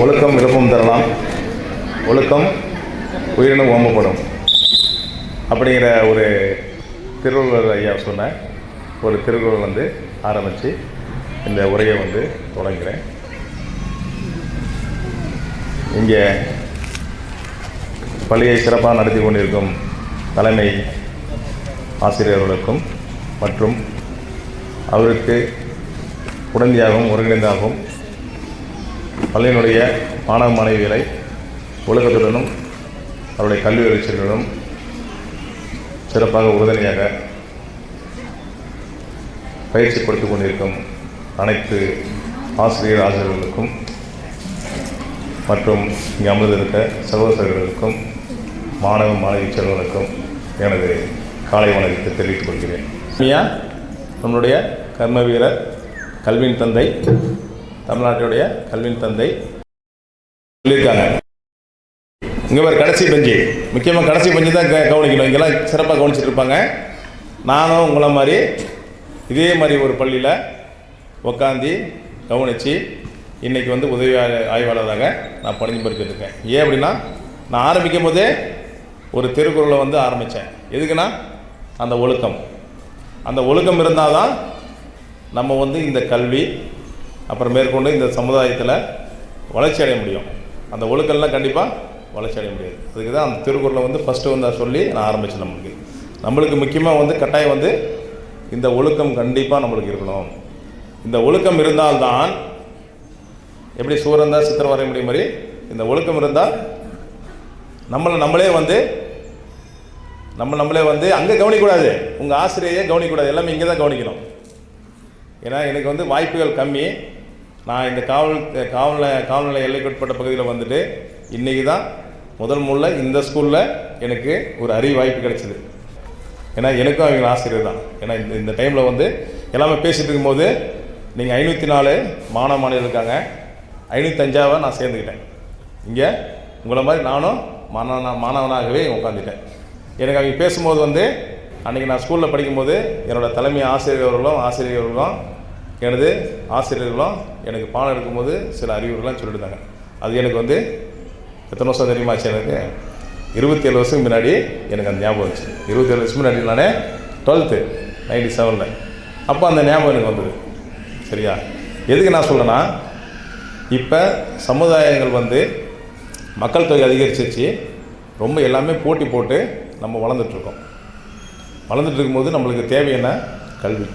ஒழுக்கம் விருப்பம் தரலாம். ஒழுக்கம் உயிரினும் ஓம்பப்படும். அப்படிங்கிற ஒரு திருவள்ளுவர் ஐயா சொன்ன ஒரு திருக்குறள் வந்து ஆரம்பித்து இந்த உரையை வந்து தொடங்குகிறேன் இங்கே பள்ளியை சிறப்பாக நடத்தி கொண்டிருக்கும் தலைமை ஆசிரியர்களுக்கும் மற்றும் அவருக்கு உடனடியாகவும் ஒருங்கிணைந்தாகவும் பள்ளியினுடைய மாணவ மாணவிகளை உலகத்துடனும் அவருடைய கல்வி வளர்ச்சிகளுடனும் சிறப்பாக உறுதுணையாக பயிற்சி கொடுத்து கொண்டிருக்கும் அனைத்து ஆசிரியர் ஆசிரியர்களுக்கும் மற்றும் இங்கே அமர்ந்திருக்க சகோதரர்களுக்கும் மாணவ மாணவி செல்வனுக்கும் எனது காலை வணக்கத்தை தெரிவித்துக் கொள்கிறேன். ஐயா நம்மளுடைய கர்ம வீரர் கல்வியின் தந்தை தமிழ்நாட்டுடைய கல்வியின் தந்தை சொல்லியிருக்காங்க. இங்கே ஒரு கடைசி பெஞ்சு. முக்கியமாக கடைசி பெஞ்சு தான் க- கவனிக்கணும். இங்கெல்லாம் சிறப்பாக கவனிச்சிட்டு இருப்பாங்க. நானும் உங்களை மாதிரி இதே மாதிரி ஒரு பள்ளியில் உக்காந்து கவனித்து இன்றைக்கி வந்து உதவி ஆய்வாளராக நான் பணிஞ்சு படிச்சுட்டு இருக்கேன். ஏன் அப்படின்னா நான் ஆரம்பிக்கும் போதே ஒரு திருக்குறளை வந்து ஆரம்பித்தேன் எதுக்குன்னா அந்த ஒழுக்கம். அந்த ஒழுக்கம் இருந்தால் தான் நம்ம வந்து இந்த கல்வி அப்புறம் மேற்கொண்டு இந்த சமுதாயத்தில் வளர்ச்சி அடைய முடியும். அந்த ஒழுக்கம்லாம் கண்டிப்பாக வளர்ச்சி அடைய முடியாது. அதுக்கு தான் அந்த திருக்குறளை வந்து ஃபஸ்ட்டு வந்து சொல்லி நான் ஆரம்பித்தேன் நம்மளுக்கு. நம்மளுக்கு முக்கியமாக வந்து கட்டாயம் வந்து இந்த ஒழுக்கம் கண்டிப்பாக நம்மளுக்கு இருக்கணும். இந்த ஒழுக்கம் இருந்தால்தான் எப்படி சூரந்தா சித்திரம் வரைய முடியும் மாதிரி இந்த ஒழுக்கம் இருந்தால் நம்மளை நம்மளே வந்து நம்ம நம்மளே வந்து அங்கே கவனிக்கக்கூடாது. உங்கள் ஆசிரியையே கவனிக்கக்கூடாது. எல்லாமே இங்கே தான் கவனிக்கணும். ஏன்னா எனக்கு வந்து வாய்ப்புகள் கம்மி. நான் இந்த காவல் காவல் காவல்நிலை எல்லைக்குட்பட்ட பகுதியில் வந்துட்டு இன்றைக்கி தான் முதல் முள்ள இந்த ஸ்கூலில் எனக்கு ஒரு அறிவு வாய்ப்பு கிடைச்சிது. ஏன்னா எனக்கும் அவங்க ஆசிரியர் தான். ஏன்னா இந்த இந்த டைமில் வந்து எல்லாமே பேசிகிட்டு இருக்கும்போது நீங்கள் ஐநூற்றி நாலு மாணவ மாணவிகள் இருக்காங்க. ஐநூற்றஞ்சாவை நான் சேர்ந்துக்கிட்டேன். இங்கே உங்களை மாதிரி நானும் மாணவனா மாணவனாகவே உட்காந்துட்டேன் எனக்கு அவங்க பேசும்போது வந்து அன்றைக்கி நான் ஸ்கூலில் படிக்கும்போது என்னோட தலைமை ஆசிரியர்களும் ஆசிரியர்களும் எனது ஆசிரியர்களும் எனக்கு பாடம் எடுக்கும்போது சில அறிவுரைலாம் சொல்லியிருந்தாங்க. அது எனக்கு வந்து எத்தனை வருஷம் தெரியுமாச்சு எனக்கு? இருபத்தேழு வருஷத்துக்கு முன்னாடி எனக்கு அந்த ஞாபகம் வந்துச்சு. இருபத்தேழு வருஷம் முன்னாடி நானே டுவெல்த்து நைன்டி செவனில் அப்போ அந்த ஞாபகம் எனக்கு வந்தது. சரியா? எதுக்கு நான் சொல்கிறேன்னா இப்போ சமுதாயங்கள் வந்து மக்கள் தொகை அதிகரிச்சிருச்சு. ரொம்ப எல்லாமே போட்டி போட்டு நம்ம வளர்ந்துட்டுருக்கோம் வளர்ந்துட்டு இருக்கும்போது நம்மளுக்கு தேவை என்ன? கல்வி.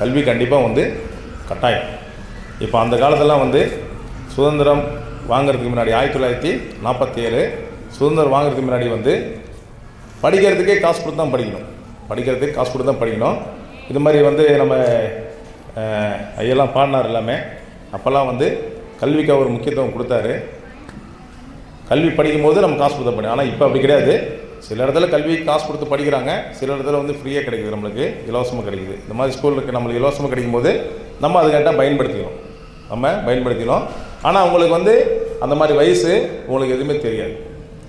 கல்வி கண்டிப்பாக வந்து கட்டாயம். இப்போ அந்த காலத்தெல்லாம் வந்து சுதந்திரம் வாங்குறதுக்கு முன்னாடி ஆயிரத்தி தொள்ளாயிரத்தி நாற்பத்தி ஏழு சுதந்திரம் வாங்குறதுக்கு முன்னாடி வந்து படிக்கிறதுக்கே காசு கொடுத்து தான் படிக்கணும். படிக்கிறதுக்கு காசு கொடுத்து தான் படிக்கணும். இது மாதிரி வந்து நம்ம ஐயெல்லாம் பாடினார் எல்லாமே. அப்போல்லாம் வந்து கல்விக்கு அவர் முக்கியத்துவம் கொடுத்தாரு. கல்வி படிக்கும்போது நம்ம காசு கொடுத்து படிக்கணும். ஆனால் இப்போ அப்படி கிடையாது. சில இடத்துல கல்வி காசு கொடுத்து படிக்கிறாங்க சில இடத்துல வந்து ஃப்ரீயாக கிடைக்குது நம்மளுக்கு இலவசமாக கிடைக்குது. இந்த மாதிரி ஸ்கூலுக்கு நம்மளுக்கு இலவசமாக கிடைக்கும்போது நம்ம அதுக்கிட்ட பயன்படுத்திக்கணும் நம்ம பயன்படுத்திக்கிறோம். ஆனால் உங்களுக்கு வந்து அந்த மாதிரி வயசு உங்களுக்கு எதுவுமே தெரியாது.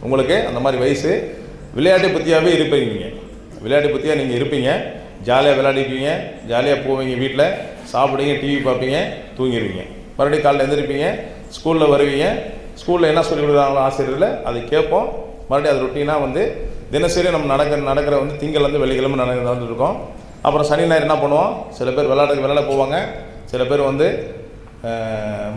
உங்களுக்கு அந்த மாதிரி வயசு விளையாட்டு பற்றியாகவே இருப்பீங்க நீங்கள் விளையாட்டு பற்றியாக நீங்கள் இருப்பீங்க. ஜாலியாக விளையாடிப்பீங்க ஜாலியாக போவீங்க வீட்டில் சாப்பிடுவீங்க டிவி பார்ப்பீங்க தூங்கிடுவீங்க. மறுபடியும் காலையில் எழுந்திருப்பீங்க ஸ்கூலில் வருவீங்க. ஸ்கூலில் என்ன சொல்லி கொடுக்குறாங்களோ ஆசிரியர்கள் அதை கேட்போம். மறுபடியும் அது ரொட்டீனாக வந்து தினசரி நம்ம நடக்கிற நடக்கிற வந்து திங்கள்லேருந்து வெள்ளிக்கிழமை நட நடந்துருக்கோம் அப்புறம் சனி ஞாயிறு என்ன பண்ணுவோம்? சில பேர் விளையாடுறதுக்கு விளையாட போவாங்க. சில பேர் வந்து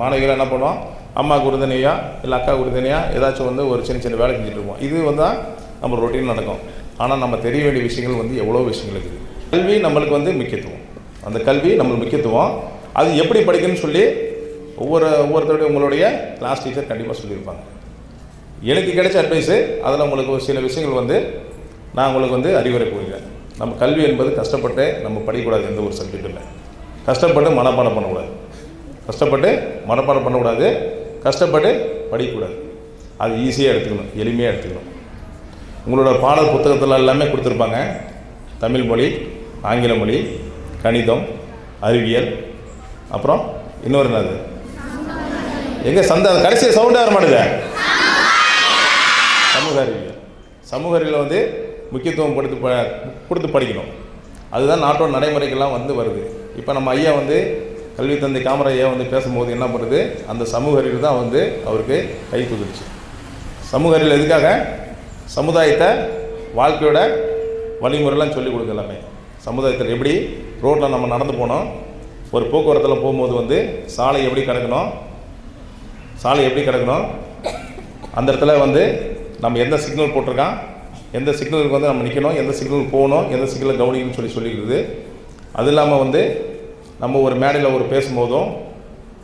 மாணவிகள் என்ன பண்ணுவோம்? அம்மாவுக்கு உறுதுணையா இல்லை அக்கா உறுதுணையா ஏதாச்சும் வந்து ஒரு சின்ன சின்ன வேலை செஞ்சுட்டு இருப்போம். இது வந்து தான் நம்ம ரொட்டீன் நடக்கும். ஆனால் நம்ம தெரிய வேண்டிய விஷயங்கள் வந்து எவ்வளோ விஷயங்கள் இருக்குது. கல்வி நம்மளுக்கு வந்து முக்கியத்துவம். அந்த கல்வி நம்மளுக்கு முக்கியத்துவம். அது எப்படி படிக்கணும்னு சொல்லி ஒவ்வொரு ஒவ்வொருத்தருடைய உங்களுடைய கிளாஸ் டீச்சர் கண்டிப்பாக சொல்லியிருப்பாங்க. எனக்கு கிடைச்ச அட்வைஸு அதில் உங்களுக்கு ஒரு சில விஷயங்கள் வந்து நான் உங்களுக்கு வந்து அறிவுரை கூறுகிறேன். நம்ம கல்வி என்பது கஷ்டப்பட்டு நம்ம படிக்கக்கூடாது எந்த ஒரு சப்ஜெக்ட் இல்லை. கஷ்டப்பட்டு மனப்பாடம் பண்ணக்கூடாது. கஷ்டப்பட்டு மனப்பாடம் பண்ணக்கூடாது கஷ்டப்பட்டு படிக்கக்கூடாது. அது ஈஸியாக எடுத்துக்கணும் எளிமையாக எடுத்துக்கணும். உங்களோட பாடல் புத்தகத்தில் எல்லாமே கொடுத்துருப்பாங்க. தமிழ் மொழி ஆங்கில மொழி கணிதம் அறிவியல் அப்புறம் இன்னொரு என்னது? எங்கே சந்த கடைசி சவுண்டாக வர மாட்டேங்க சமூக அறிவியல் சமூக அறிவியல் வந்து முக்கியத்துவம் கொடுத்து ப கொடுத்து படிக்கணும். அதுதான் நாட்டோட நடைமுறைகள்லாம் வந்து வருது. இப்போ நம்ம ஐயா வந்து கல்வி தந்தை காமராஜா வந்து பேசும்போது என்ன பண்ணுறது அந்த சமூக அறிவியல் தான் வந்து அவருக்கு கை கொடுத்துச்சு சமூக அறிவியல் எதுக்காக? சமுதாயத்தை வாழ்க்கையோட வழிமுறைலாம் சொல்லிக் கொடுக்க எல்லாமே சமுதாயத்தில் எப்படி? ரோட்டில் நம்ம நடந்து போனோம். ஒரு போக்குவரத்தில் போகும்போது வந்து சாலை எப்படி கிடக்கணும்? சாலை எப்படி கிடக்கணும்? அந்த இடத்துல வந்து நம்ம எந்த சிக்னல் போட்டிருக்கான்? எந்த சிக்னலுக்கு வந்து நம்ம நிற்கணும் எந்த சிக்னல் போகணும்? எந்த சிக்னல் கவனிக்கணும்னு சொல்லி சொல்லிடுது அது இல்லாமல் வந்து நம்ம ஒரு மேடையில் ஒரு பேசும்போதும்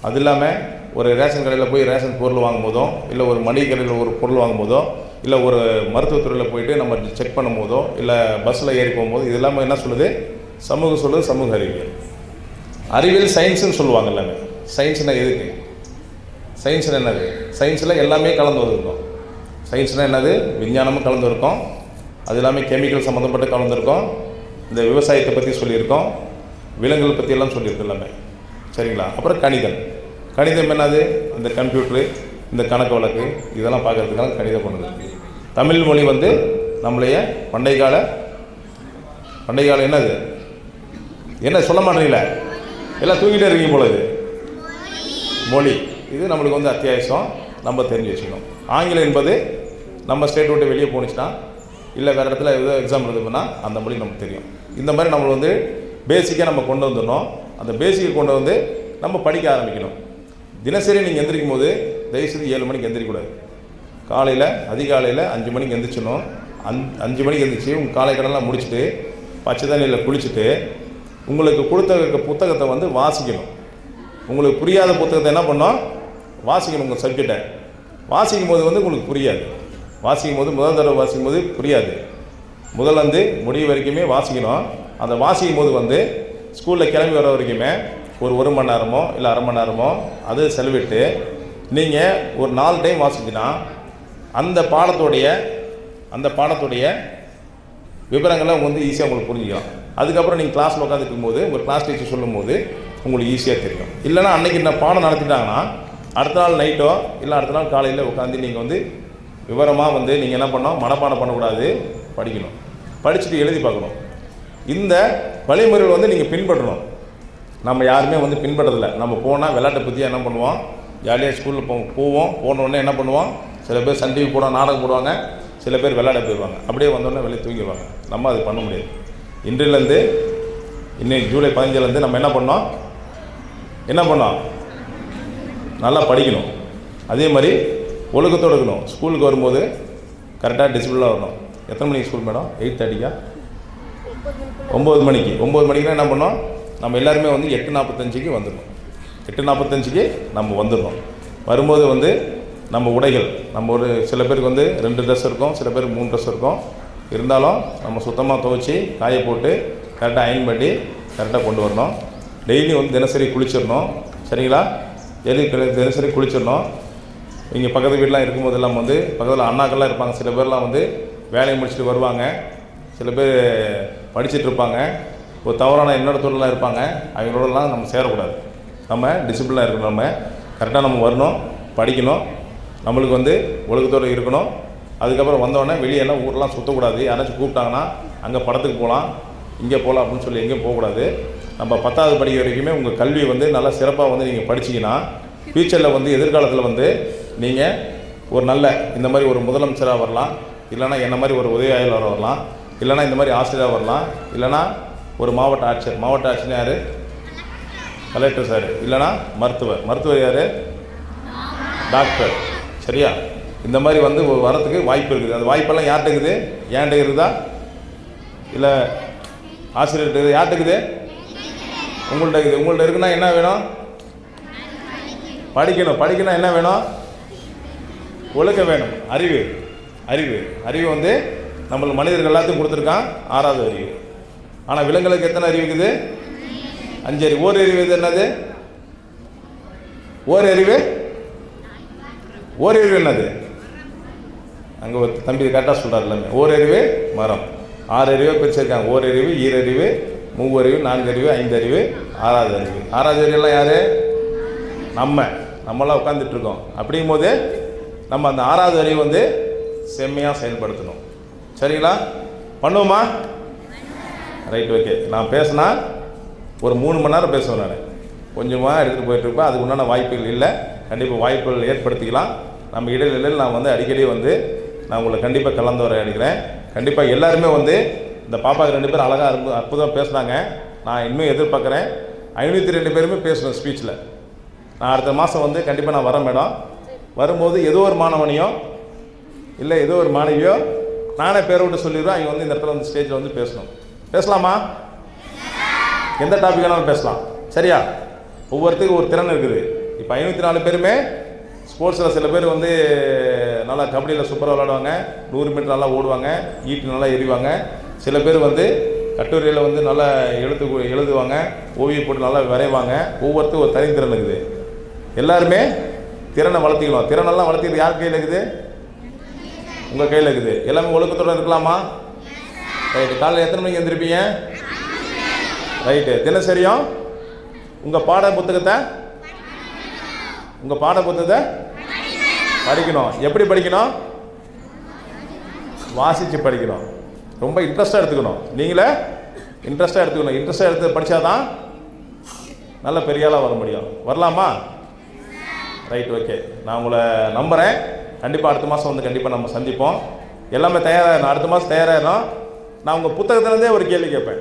அது இல்லாமல் ஒரு ரேஷன் கடையில் போய் ரேஷன் பொருள் வாங்கும்போதும் இல்லை ஒரு மளிகை கடையில் ஒரு பொருள் வாங்கும்போதோ இல்லை ஒரு மருத்துவத்துறையில் போயிட்டு நம்ம செக் பண்ணும்போதோ இல்லை பஸ்ஸில் ஏறி போகும்போது இது எல்லாமே என்ன சொல்லுது? சமூகம் சொல்லுது சமூக அறிவியல். அறிவியல் சயின்ஸுன்னு சொல்லுவாங்க எல்லாமே. சயின்ஸ்னால் எதுக்கு? சயின்ஸ்னால் என்னது? சயின்ஸில் எல்லாமே கலந்து வந்துருக்கோம். சயின்ஸ்னால் என்னது? விஞ்ஞானமும் கலந்துருக்கோம். அது எல்லாமே கெமிக்கல் சம்மந்தப்பட்டு கலந்துருக்கோம். இந்த விவசாயத்தை பற்றி சொல்லியிருக்கோம். விலங்குகள் பற்றியெல்லாம் சொல்லியிருக்கோம் எல்லாமே. சரிங்களா? அப்புறம் கணிதம். கணிதம் என்னது? இந்த கம்ப்யூட்ரு இந்த கணக்கு வழக்கு இதெல்லாம் பார்க்கறதுக்காக கணிதம் கொண்டு தமிழ் மொழி வந்து நம்மளைய பண்டைய கால பண்டைய காலம் என்னது? என்ன சொல்ல மாட்டீங்களே எல்லாம் தூங்கிட்டே இருக்கீங்க போல இது. மொழி. இது நம்மளுக்கு வந்து அத்தியாவசியம். நம்ம தெரிஞ்சு வச்சுக்கணும். ஆங்கிலம் என்பது நம்ம ஸ்டேட் விட்டு வெளியே போணுச்சுன்னா இல்லை வேறு இடத்துல ஏதோ எக்ஸாம் எழுதுனா அந்த மொழி நமக்கு தெரியும். இந்த மாதிரி நம்மளை வந்து பேசிக்காக நம்ம கொண்டு வந்துடணும். அந்த பேசிக்கை கொண்டு வந்து நம்ம படிக்க ஆரம்பிக்கணும். தினசரி நீங்கள் எந்திரிக்கும் போது தயவுசெய்து ஏழு மணிக்கு எந்திரிக்கூடாது காலையில் அதிகாலையில் அஞ்சு மணிக்கு எந்திரிச்சிடணும். அந் அஞ்சு மணிக்கு எந்திரிச்சு உங்கள் காலை கடலாம் முடிச்சுட்டு பச்சை தண்ணியில் குளிச்சுட்டு உங்களுக்கு கொடுத்த புத்தகத்தை வந்து வாசிக்கணும். உங்களுக்கு புரியாத புத்தகத்தை என்ன பண்ணோம் வாசிக்கணும் உங்கள் சப்ஜெக்டை வாசிக்கும் போது வந்து உங்களுக்கு புரியாது. வாசிக்கும் போது முதல் தடவை வாசிக்கும் போது புரியாது. முதல்ல வந்து முடிவு வரைக்குமே வாசிக்கணும். அந்த வாசிக்கும் போது வந்து ஸ்கூலில் கிளம்பி வர வரைக்குமே ஒரு ஒரு மணி நேரமோ இல்லை அரை மணி நேரமோ அது செலவிட்டு நீங்கள் ஒரு நாலு டைம் வாசிச்சிங்கன்னா அந்த பாடத்துடைய அந்த பாடத்துடைய விவரங்களை வந்து ஈஸியாக உங்களுக்கு புரிஞ்சுக்கலாம். அதுக்கப்புறம் நீங்கள் கிளாஸில் உட்காந்துருக்கும் போது உங்கள் கிளாஸ் டீச்சர் சொல்லும்போது உங்களுக்கு ஈஸியாக தெரியும். இல்லைனா அன்றைக்கி இந்த பாடம் நடத்திட்டாங்கன்னா அடுத்த நாள் நைட்டோ இல்லை அடுத்த நாள் காலையில் உட்காந்து நீங்கள் வந்து விவரமாக வந்து நீங்கள் என்ன பண்ணணும்? மனப்பாடம் பண்ணக்கூடாது. படிக்கணும். படிச்சுட்டு எழுதி பார்க்கணும். இந்த வழிமுறைகள் வந்து நீங்கள் பின்பற்றணும். நம்ம யாருமே வந்து பின்பற்றதில்ல. நம்ம போனால் விளையாட்டை பற்றி என்ன பண்ணுவோம்? ஜாலியாக ஸ்கூலில் போ போவோம். போன உடனே என்ன பண்ணுவோம்? சில பேர் சன் டிவி போடுவாங்க நாடகம் போடுவாங்க. சில பேர் விளையாட போயிடுவாங்க. அப்படியே வந்தோடனே வெளியே தூங்கிடுவாங்க. நம்ம அது பண்ண முடியாது. இன்றிலேருந்து இன்னைக்கு ஜூலை பதினஞ்சுலேருந்து நம்ம என்ன பண்ணோம்? என்ன பண்ணோம்? நல்லா படிக்கணும். அதே மாதிரி ஒழுக்கத்தோடு இருக்கணும். ஸ்கூலுக்கு வரும்போது கரெக்டாக டிசிப்ளினாக வரணும். எத்தனை மணிக்கு ஸ்கூல் மேடம் எயிட் தேர்ட்டிக்கா ஒம்பது மணிக்கு. ஒம்பது மணிக்குனா என்ன பண்ணோம்? நம்ம எல்லாருமே வந்து எட்டு நாற்பத்தஞ்சுக்கு வந்துடணும். எட்டு நாற்பத்தஞ்சுக்கு நம்ம வந்துடணும். வரும்போது வந்து நம்ம உடைகள். நம்ம ஒரு சில பேருக்கு வந்து ரெண்டு ட்ரெஸ் இருக்கும் சில பேருக்கு மூணு ட்ரெஸ் இருக்கும். இருந்தாலும் நம்ம சுத்தமாக துவைச்சி காய போட்டு கரெக்டாக அயன் பண்ணி கரெக்டாக கொண்டு வரணும். டெய்லி வந்து தினசரி குளிச்சிடணும். சரிங்களா? டெய்லி தினசரி குளிச்சிடணும். இங்கே பக்கத்து வீட்டிலாம் இருக்கும்போதெல்லாம் வந்து பக்கத்தில் அண்ணாக்கள்லாம் இருப்பாங்க. சில பேர்லாம் வந்து வேலையை முடிச்சுட்டு வருவாங்க. சில பேர் படிச்சுட்டு இருப்பாங்க. ஒரு தவறான எண்ணத்தோடலாம் இருப்பாங்க. அவங்களோடலாம் நம்ம சேரக்கூடாது. நம்ம டிசிப்ளினாக இருக்கணும். நம்ம கரெக்டாக நம்ம வரணும் படிக்கணும். நம்மளுக்கு வந்து ஒழுக்கத்தோடு இருக்கணும். அதுக்கப்புறம் வந்தோடனே வெளியெல்லாம் ஊரெலாம் சுற்றக்கூடாது யாராச்சும் கூப்பிட்டாங்கன்னா அங்கே படத்துக்கு போகலாம். இங்கே போகலாம் அப்படின்னு சொல்லி எங்கேயும் போகக்கூடாது. நம்ம பத்தாவது படிக்க வரைக்குமே உங்கள் கல்வி வந்து நல்லா சிறப்பாக வந்து நீங்கள் படிச்சீங்கன்னா ஃப்யூச்சரில் வந்து எதிர்காலத்தில் வந்து நீங்கள் ஒரு நல்ல இந்த மாதிரி ஒரு முதலமைச்சராக வரலாம். இல்லைனா என்ன மாதிரி ஒரு உதவி ஆய்வாளர் வரலாம். இல்லைனா இந்த மாதிரி ஆசிரியராக வரலாம். இல்லைனா ஒரு மாவட்ட ஆட்சியர். மாவட்ட ஆட்சியர் யார்? Collector sir. இல்லைனா மருத்துவர். மருத்துவர் யார்? டாக்டர். சரியா? இந்த மாதிரி வந்து வரத்துக்கு வாய்ப்பு இருக்குது. அந்த வாய்ப்பெல்லாம் யார்கிட்ட இருக்குது? ஏன்ட்ட இருக்குதா? இல்லை ஆசிரியர்கிட்ட இருக்குது. யார்கிட்ட இருக்குது? உங்கள்கிட்ட இருக்குது. உங்கள்கிட்ட இருக்குன்னா என்ன வேணும்? படிக்கணும். படிக்கணும் என்ன வேணும்? ஒழுக்கம் வேணும். அறிவு. அறிவு. அறிவு வந்து நம்மள மனிதர்கள் எல்லாத்தையும் கொடுத்துருக்கான். ஆறாவது அறிவு. ஆனால் விலங்குகளுக்கு எத்தனை அறிவு இருக்குது? அஞ்சு அறிவு. ஓர் அறிவு இது என்னது? ஓர் அறிவு? ஓர் அறிவு என்னது? அங்கே ஒரு தம்பி கரெக்டாக சொல்கிறார் எல்லாமே. ஓர் அறிவு மரம். ஆறு அறிவை பிரிச்சிருக்காங்க. ஓர் அறிவு ஈரறிவு மூவறிவு நான்கு அறிவு ஐந்து அறிவு ஆறாவது அறிவு. ஆறாவது அறிவுலாம் யார்? நம்ம நம்மளாம் உட்காந்துட்டு இருக்கோம் அப்படிங்கும்போது நம்ம அந்த ஆறாவது அறிவு வந்து செம்மையாக செயல்படுத்தணும். சரிங்களா? பண்ணுவோமா? Right okay. நான் பேசினா ஒரு மூணு மணி நேரம் பேசுவேன் நான். கொஞ்சமாக எடுத்துகிட்டு போயிட்டுருப்பேன் அதுக்கு உண்டான வாய்ப்புகள் இல்லை. கண்டிப்பாக வாய்ப்புகள் ஏற்படுத்திக்கலாம். நம்ம இடைநிலையில் நான் வந்து அடிக்கடி வந்து நான் உங்களை கண்டிப்பாக கலந்து வர நினைக்கிறேன். கண்டிப்பாக எல்லாருமே வந்து இந்த பாப்பாவுக்கு ரெண்டு பேரும் அழகாக அற்புதமாக பேசுனாங்க. நான் இன்னும் எதிர்பார்க்குறேன். ஐநூற்றி ரெண்டு பேருமே பேசணும் ஸ்பீச்சில் நான் அடுத்த மாதம் வந்து கண்டிப்பாக நான் வரேன் மேடம். வரும்போது ஏதோ ஒரு மாணவனையோ இல்லை ஏதோ ஒரு மாணவியோ நானே பேரை விட்டு சொல்லிடுவேன் அவங்க வந்து இந்த இடத்துல வந்து ஸ்டேஜில் வந்து பேசணும். பேசலாமா? எந்த டாபிக் வேணாலும் பேசலாம். சரியா? ஒவ்வொருத்துக்கும் ஒரு திறன் இருக்குது. இப்போ ஐநூற்றி நாலு பேருமே ஸ்போர்ட்ஸில் சில பேர் வந்து நல்லா கபடியில் சூப்பராக விளாடுவாங்க நூறு மீட்டர் நல்லா ஓடுவாங்க ஈட்டு நல்லா எறிவாங்க சில பேர் வந்து கட்டுரையில் வந்து நல்லா எழுத்து எழுதுவாங்க ஓவியம் போட்டு நல்லா வரைவாங்க. ஒவ்வொருத்தரும் ஒரு தனித்திறன் இருக்குது. எல்லாருமே திறனை வளர்த்திக்கணும். திறனெல்லாம் வளர்த்திக்கிறது யார் கையில் இருக்குது? உங்கள் கையில் இருக்குது. எல்லாமே ஒழுக்கத்தோடு இருக்கலாமா? ரைட்டு காலையில் எத்தனை மணிக்கு எழுந்திருப்பீங்க ரைட்டு தினசரியும் உங்கள் பாட புத்தகத்தை உங்கள் பாட புத்தகத்தை படிக்கணும். எப்படி படிக்கணும்? வாசித்து படிக்கணும். ரொம்ப இன்ட்ரெஸ்ட்டாக எடுத்துக்கணும். நீங்களே இன்ட்ரெஸ்ட்டாக எடுத்துக்கணும். இன்ட்ரெஸ்ட்டாக எடுத்து படித்தாதான் நல்ல பெரிய ஆளாக வர முடியும். வரலாமா? ரைட் ஓகே நான் உங்களை நம்புகிறேன் கண்டிப்பாக அடுத்த மாதம் வந்து கண்டிப்பாக நம்ம சந்திப்போம். எல்லாமே தயாராக அடுத்த மாதம் தயாராகிடும் நான் உங்கள் புத்தகத்துலேருந்தே ஒரு கேள்வி கேட்பேன்.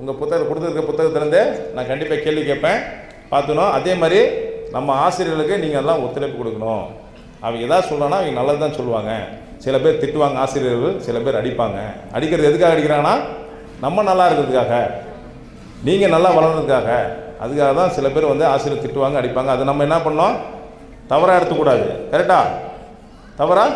உங்கள் புத்தகம் கொடுத்துருக்க புத்தகத்துலேருந்தே நான் கண்டிப்பாக கேள்வி கேட்பேன். பார்த்துக்கணும். அதே மாதிரி நம்ம ஆசிரியர்களுக்கு நீங்கள் எல்லாம் ஒத்துழைப்பு கொடுக்கணும். அவங்க எதாவது சொல்லணும்னா அவங்க நல்லது தான் சொல்லுவாங்க. சில பேர் திட்டுவாங்க ஆசிரியர்கள். சில பேர் அடிப்பாங்க. அடிக்கிறது எதுக்காக அடிக்கிறாங்கன்னா நம்ம நல்லா இருக்கிறதுக்காக. நீங்கள் நல்லா வளர்றதுக்காக. அதுக்காக தான் சில பேர் வந்து ஆசிரியர் திட்டுவாங்க அடிப்பாங்க. அதை நம்ம என்ன பண்ணோம்? தவறாக எடுத்துக்கூடாது. கரெக்டா தவறா?